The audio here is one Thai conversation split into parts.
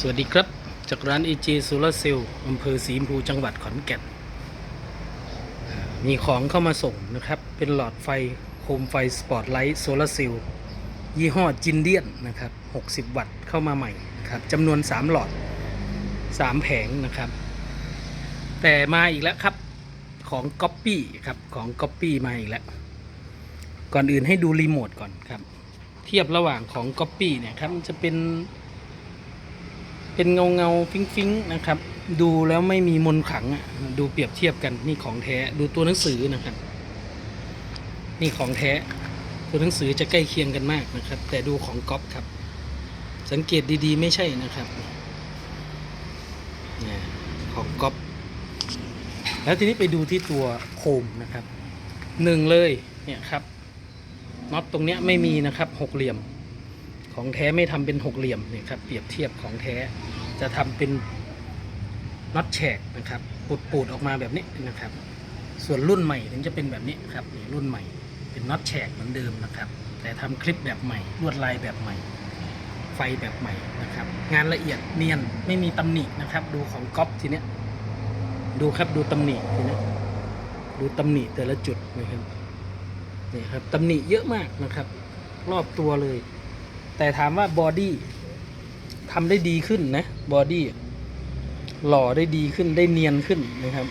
สวัสดีครับ จากร้าน AJ Solar Cell อำเภอศรีมพูจังหวัดขอนแก่น มีของเข้ามาส่งนะครับ เป็นหลอดไฟโคมไฟสปอตไลท์โซลาร์เซลล์ยี่ห้อจินเดียนนะครับ 60 วัตต์เข้ามาใหม่นะครับจำนวน 3 หลอด 3 แผงนะครับ แต่มาอีกแล้วครับของก๊อปปี้ครับของก๊อปปี้มาอีกแล้ว ก่อนอื่นให้ดูรีโมทก่อนครับ เทียบระหว่างของก๊อปปี้เนี่ยครับมันจะเป็น เป็นเงาเงาฟิ้งฟิ้งนะครับ ดูแล้วไม่มีมนขังอะดูเปรียบเทียบกันนี่ของแท้ดูตัวหนังสือนะครับ นี่ของแท้ตัวหนังสือจะใกล้เคียงกันมากนะครับ แต่ดูของก๊อปครับ สังเกตดีๆ ไม่ใช่นะครับเนี่ยของก๊อปแล้วทีนี้ไปดูที่ตัวโคมนะครับหนึ่งเลยเนี่ยครับน็อตตรงเนี้ยไม่มีนะครับหกเหลี่ยม ของแท้ไม่ทำเป็นหกเหลี่ยมเนี่ยครับเปรียบเทียบของแท้จะทำเป็นน็อตแฉกนะครับปูดปูดๆออกมาแบบนี้นะครับ ส่วนรุ่นใหม่ถึงจะเป็นแบบนี้ครับรุ่นใหม่ เป็นน็อตแฉกเหมือนเดิมนะครับ แต่ทำคลิปแบบใหม่ลวดลายแบบใหม่ ไฟแบบใหม่นะครับ งานละเอียดเนียนไม่มีตำหนินะครับ ดูของก๊อปทีเนี้ยดูครับดูตำหนิทีเนี้ยดูตำหนิแต่ละจุดนะครับนี่ครับตำหนิเยอะมากนะครับ รอบตัวเลย แต่ถามว่าบอดี้ทำได้ดีขึ้นนะบอดี้หล่อได้ดีขึ้นได้เนียนขึ้นนะครับ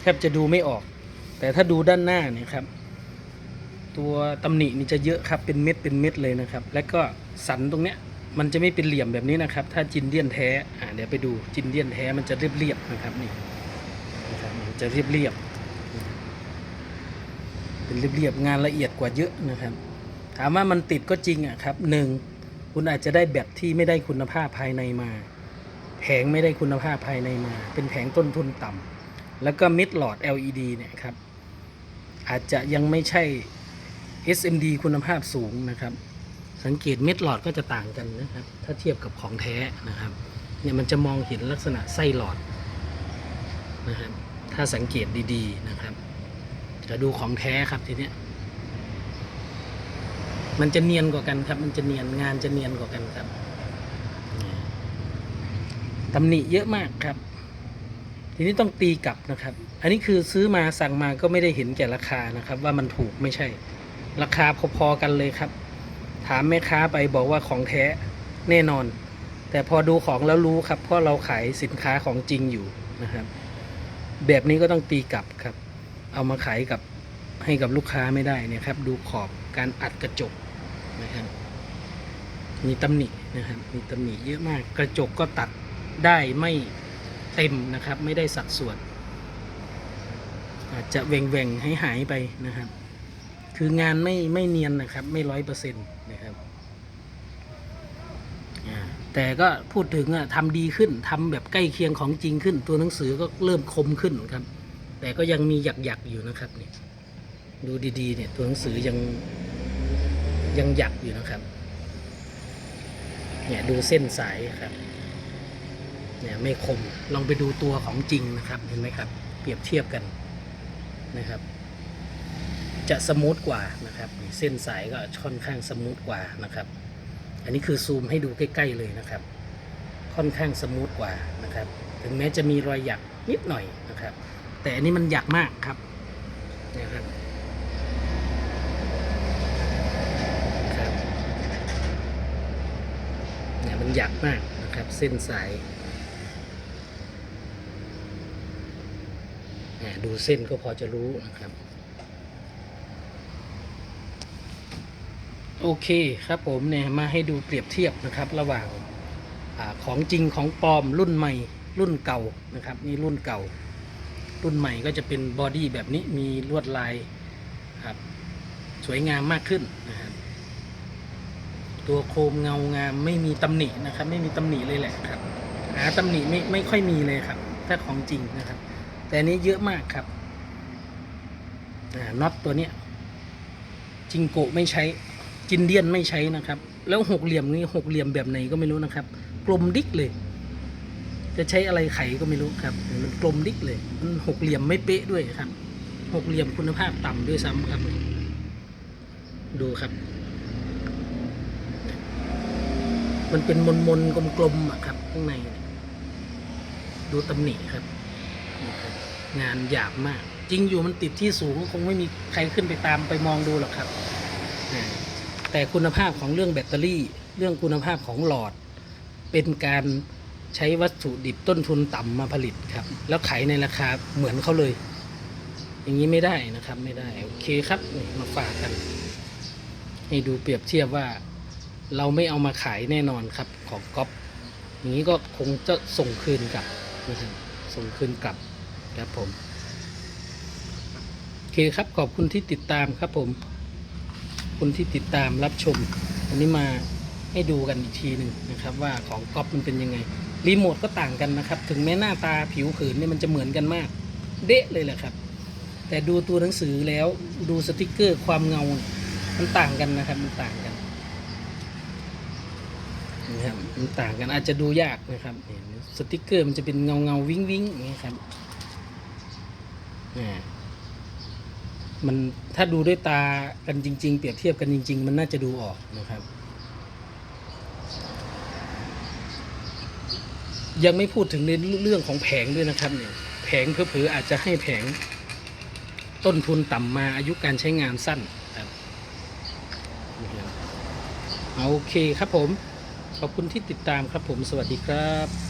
แทบจะดูไม่ออก แต่ถ้าดูด้านหน้าเนี่ยครับ ตัวตำหนินี่จะเยอะครับเป็นเม็ดเป็นเม็ดเลยนะครับ แล้วก็สันตรงเนี้ยมันจะไม่เป็นเหลี่ยมแบบนี้นะครับ ถ้าจินเดียนแท้อ่าเดี๋ยวไปดูจินเดียนแท้มันจะเรียบเรียบๆนะครับนี่นะครับมันจะเรียบเรียบๆเป็นเรียบเรียบๆงานละเอียดกว่าเยอะนะครับ ถามว่ามันติดก็จริงอะครับหนึ่งคุณอาจจะได้แบตที่ไม่ได้คุณภาพภายในมา แผงไม่ได้คุณภาพภายในมา เป็นแผงต้นทุนต่ำแล้วก็มิดหลอด LED เนี่ยครับ อาจจะยังไม่ใช่ SMD คุณภาพสูงนะครับ สังเกตเม็ดหลอดก็จะต่างกันนะครับ ถ้าเทียบกับของแท้นะครับ เนี่ยมันจะมองเห็นลักษณะไส้หลอดนะครับ ถ้าสังเกตดีๆนะครับจะดูของแท้ครับทีเนี้ย มันจะเนียนกว่ากันครับ มันจะเนียนงานจะเนียนกว่ากันครับตำหนิเยอะมากครับ ทีนี้ต้องตีกลับนะครับ อันนี้คือซื้อมาสั่งมาก็ไม่ได้เห็นแก่ราคานะครับ ว่ามันถูกไม่ใช่ ราคาพอๆกันเลยครับ ถามแม่ค้าไปบอกว่าของแท้แน่นอน แต่พอดูของแล้วรู้ครับ เพราะเราขายสินค้าของจริงอยู่นะครับ แบบนี้ก็ต้องตีกลับครับ เอามาขายกับให้กับลูกค้าไม่ได้เนี่ยครับ ดูขอบการอัดกระจก นะครับ มีตำหนินะครับ มีตำหนิเยอะมาก กระจกก็ตัดได้ไม่เต็มนะครับ ไม่ได้สัดส่วน อาจจะแหว่งๆให้หายไปนะครับ คืองานไม่ไม่เนียนนะครับ ไม่ร้อยเปอร์เซ็นต์นะครับแต่ก็พูดถึงอะทำดีขึ้นทำแบบใกล้เคียงของจริงขึ้น ตัวหนังสือก็เริ่มคมขึ้นครับ แต่ก็ยังมีหยักๆอยู่นะครับเนี่ยดูดีๆเนี่ยตัวหนังสือยัง ยังหยักอยู่นะครับ เนี่ยดูเส้นสายครับ เนี่ยไม่คม ลองไปดูตัวของจริงนะครับ เห็นไหมครับ เปรียบเทียบกันนะครับ จะสมูทกว่านะครับเส้นสายก็ค่อนข้างสมูทกว่านะครับ อันนี้คือซูมให้ดูใกล้ ๆเลยนะครับ ค่อนข้างสมูทกว่านะครับ ถึงแม้จะมีรอยหยักนิดหน่อยนะครับ แต่อันนี้มันหยักมากครับนี่ยครับครับเนี่ย มันหยักมากนะครับ เส้นสายดูเส้นก็พอจะรู้นะครับ โอเคครับผมเนี่ยมาให้ดูเปรียบเทียบนะครับ ระหว่างอของจริงของปลอมรุ่นใหม่ รุ่นเก่านะครับ นี่รุ่นเก่า รุ่นใหม่ก็จะเป็นบอดี้แบบนี้มีลวดลายครับสวยงามมากขึ้นนะครับ ตัวโคมเงางามไม่มีตำหนินะครับ ไม่มีตำหนิเลยแหละครับหาตำหนิไม่ไม่ค่อยมีเลยครับ ถ้าของจริงนะครับ แต่นี้เยอะมากครับน็อตตัวเนี้ยจิงโกะไม่ใช้จินเดียนไม่ใช้นะครับ แล้วหกเหลี่ยมนี่หกเหลี่ยมแบบไหนก็ไม่รู้นะครับ กลมดิกเลย จะใช้อะไรไขก็ไม่รู้ครับมันกลมดิกเลยมันหกเหลี่ยมไม่เป๊ะด้วยครับหกเหลี่ยมคุณภาพต่ำด้วยซ้ำครับ ดูครับ มันเป็นมนมนๆกลมๆอะครับ ข้างใน ดูตำหนิครับ งานหยาบมาก จริงอยู่มันติดที่สูงคงไม่มีใครขึ้นไปตามไปมองดูหรอกครับ แต่คุณภาพของเรื่องแบตเตอรี่ เรื่องคุณภาพของหลอด เป็นการใช้วัตถุดิบต้นทุนต่ำมาผลิตครับ แล้วขายในราคาเหมือนเขาเลย อย่างนี้ไม่ได้นะครับไม่ได้ โอเคครับ มาฝากกัน ให้ดูเปรียบเทียบว่า เราไม่เอามาขายแน่นอนครับของก๊อปอย่างนี้ก็คงจะส่งคืนกลับนะครับส่งคืนกลับครับผมโอเคครับขอบคุณที่ติดตามครับผมคุณที่ติดตามรับชมอันนี้มาให้ดูกันอีกทีหนึ่งนะครับ ว่าของก๊อปมันเป็นยังไงรีโมทก็ต่างกันนะครับ ถึงแม้หน้าตาผิวเผินเนี่ยมันจะเหมือนกันมาก เดะเลยแหละครับ แต่ดูตัวหนังสือแล้วดูสติกเกอร์ความเงา มันต่างกันนะครับ มันต่างกัน นะครับมันต่างกันอาจจะดูยากนะครับสติกเกอร์มันจะเป็นเงาเงาวิ้งวิ้งอย่างนี้ครับอ่ามันถ้าดูด้วยตากันจริง ๆ เปรียบเทียบกันจริง ๆ มันน่าจะดูออกนะครับ ยังไม่พูดถึงในเรื่องของแผงด้วยนะครับเนี่ยแผงเผลอๆอาจจะให้แผง ต้นทุนต่ำมาอายุการใช้งานสั้นครับโอเคครับผม ขอบคุณที่ติดตามครับผมสวัสดีครับ